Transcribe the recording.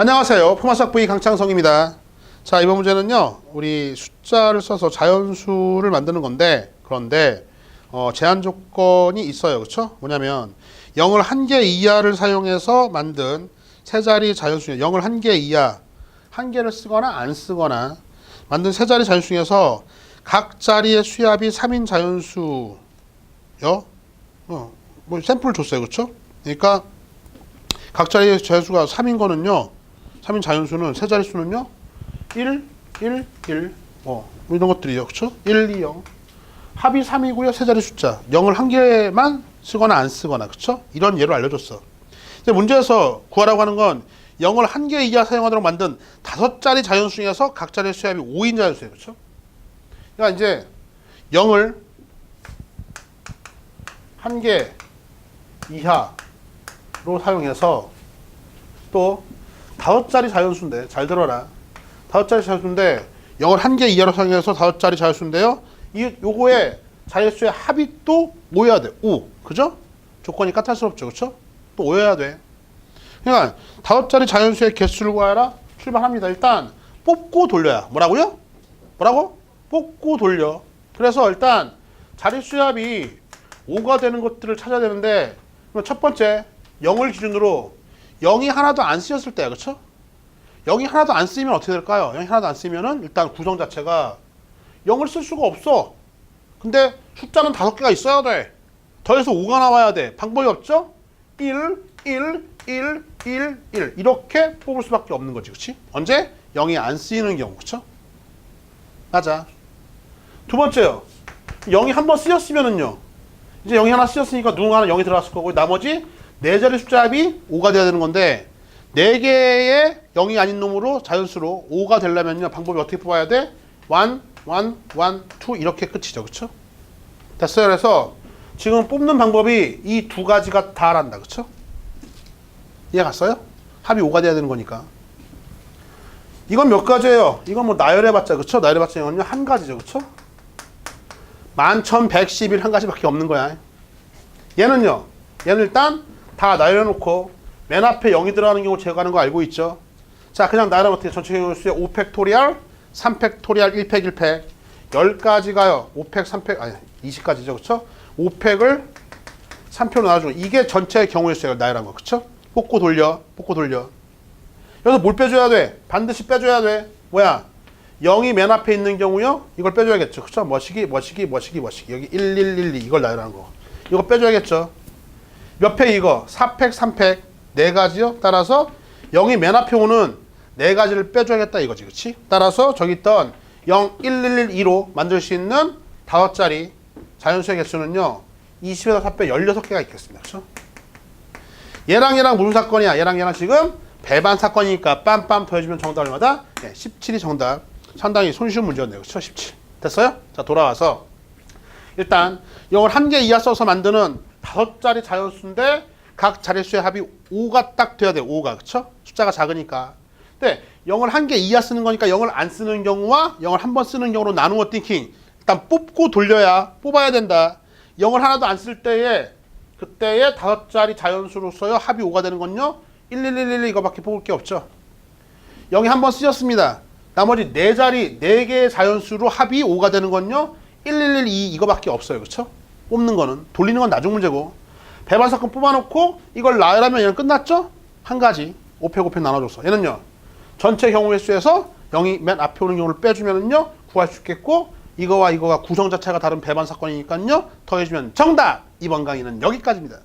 안녕하세요. 포마삭 V 강창성입니다. 자, 이번 문제는요. 우리 숫자를 써서 자연수를 만드는 건데 그런데 어, 제한 조건이 있어요. 그렇죠? 뭐냐면 0을 한 개 이하를 사용해서 만든 세 자리 자연수 0을 한 개 이하 한 개를 쓰거나 안 쓰거나 만든 세 자리 자연수 중에서 각 자리의 수압이 3인 자연수요. 어, 뭐 샘플을 줬어요. 그렇죠? 그러니까 각 자리의 자연수가 3인 거는요. 3인 자연수는 세 자릿수는요. 1, 1, 1. 어, 뭐 이런 것들이요. 그렇죠? 1, 2, 0. 합이 3이고요. 세 자리 숫자. 0을 한 개만 쓰거나 안 쓰거나. 그렇죠? 이런 예로 알려줬어. 근데 문제에서 구하라고 하는 건 0을 한 개 이하 사용하도록 만든 다섯 자리 자연수 중에서 각 자리의 수압이 5인 자연수예요. 그렇죠? 그러니까 이제 0을 한 개 이하로 사용해서 또 다섯 자리 자연수인데 잘 들어라. 다섯 자리 자연수인데 0을 한 개 이하로 사용해서 다섯 자리 자연수인데요. 이 요거에 자연수의 합이 또 5여야 돼. 5. 그죠? 조건이 까탈스럽죠. 그렇죠? 또 5여야 돼. 그러니까 다섯 자리 자연수의 개수를 구하라. 출발합니다. 일단 뽑고 돌려야. 뭐라고요? 뭐라고? 뽑고 돌려. 그래서 일단 자릿수 합이 5가 되는 것들을 찾아야 되는데 첫 번째 0을 기준으로 0이 하나도 안 쓰였을 때야. 그렇죠? 0이 하나도 안 쓰이면 어떻게 될까요? 0이 하나도 안 쓰이면은 일단 구성 자체가 0을 쓸 수가 없어. 근데 숫자는 다섯 개가 있어야 돼. 더해서 5가 나와야 돼. 방법이 없죠? 1, 1, 1, 1, 1 이렇게 뽑을 수밖에 없는 거지. 그렇지? 언제? 0이 안 쓰이는 경우. 그렇죠? 맞아. 두 번째요. 0이 한 번 쓰였으면은요. 이제 0이 하나 쓰였으니까 누군가 하나 0이 들어갔을 거고 나머지 네 자리 숫자 합이 5가 돼야 되는 건데 네 개의 0이 아닌 놈으로 자연수로 5가 되려면요. 방법이 어떻게 뽑아야 돼? 1, 1, 1, 2 이렇게 끝이죠. 그렇죠? 됐어요. 그래서 지금 뽑는 방법이 이 두 가지가 다란다. 그렇죠? 이해 갔어요? 합이 5가 돼야 되는 거니까. 이건 몇 가지예요? 이건 뭐 나열해봤자 그렇죠? 나열해봤자 이건요 한 가지죠. 그렇죠? 11,111한 가지밖에 없는 거야. 얘는요. 얘는 일단 다 나열해놓고 맨 앞에 0이 들어가는 경우 제거하는 거 알고 있죠? 자, 그냥 나열하면 어떻게 전체 경우수의 5팩토리얼, 3팩토리얼, 1팩, 1팩 10가지가요. 5팩, 3팩, 아니 20가지죠. 그렇죠? 5팩을 3표로 나눠주고 이게 전체 경우의 수를 나열한 거. 그렇죠? 뽑고 돌려. 뽑고 돌려. 여기서 뭘 빼줘야 돼? 반드시 빼줘야 돼. 뭐야? 0이 맨 앞에 있는 경우요. 이걸 빼줘야겠죠. 그쵸? 뭐시기, 뭐시기, 뭐시기, 뭐시기. 여기 1, 1, 1, 2 이걸 나열하는 거. 이거 빼줘야겠죠. 몇 팩 이거? 4팩, 3팩. 네 가지요. 따라서 0이 맨 앞에 오는 네 가지를 빼줘야겠다 이거지. 그치? 따라서 저기 있던 0, 1, 1, 1, 2로 만들 수 있는 다섯 자리 자연수의 개수는요. 20에서 4배 16개가 있겠습니다. 그쵸? 얘랑 얘랑 무슨 사건이야? 얘랑 얘랑 지금 배반 사건이니까 빰빰 더해주면 정답 얼마다? 네, 17이 정답. 상당히 손쉬운 문제였네요. 그렇죠? 17. 됐어요? 자, 돌아와서 일단 이걸 한개 이하 써서 만드는 다섯 자리 자연수인데 각 자릿수의 합이 5가 딱 돼야 돼요. 5가. 그렇죠? 숫자가 작으니까. 근데 0을 한 개 이하 쓰는 거니까 0을 안 쓰는 경우와 0을 한 번 쓰는 경우로 나누어 띵킹. 일단 뽑고 돌려야 뽑아야 된다. 0을 하나도 안 쓸 때에 그때에 다섯 자리 자연수로서요 합이 5가 되는 건요 1, 1, 1, 1 이거밖에 뽑을 게 없죠 0이 한 번 쓰였습니다 나머지 네 자리 네 개의 자연수로 합이 5가 되는 건요 1, 1, 1, 2 이거밖에 없어요 그렇죠 뽑는 거는 돌리는 건 나중 문제고 배반 사건 뽑아놓고 이걸 나열하면 얘는 끝났죠? 한 가지. 5팩 5팩 나눠줬어. 얘는요 전체 경우의 수에서 0이 맨 앞에 오는 경우를 빼주면은요 구할 수 있겠고 이거와 이거가 구성 자체가 다른 배반 사건이니까요 더해주면 정답! 이번 강의는 여기까지입니다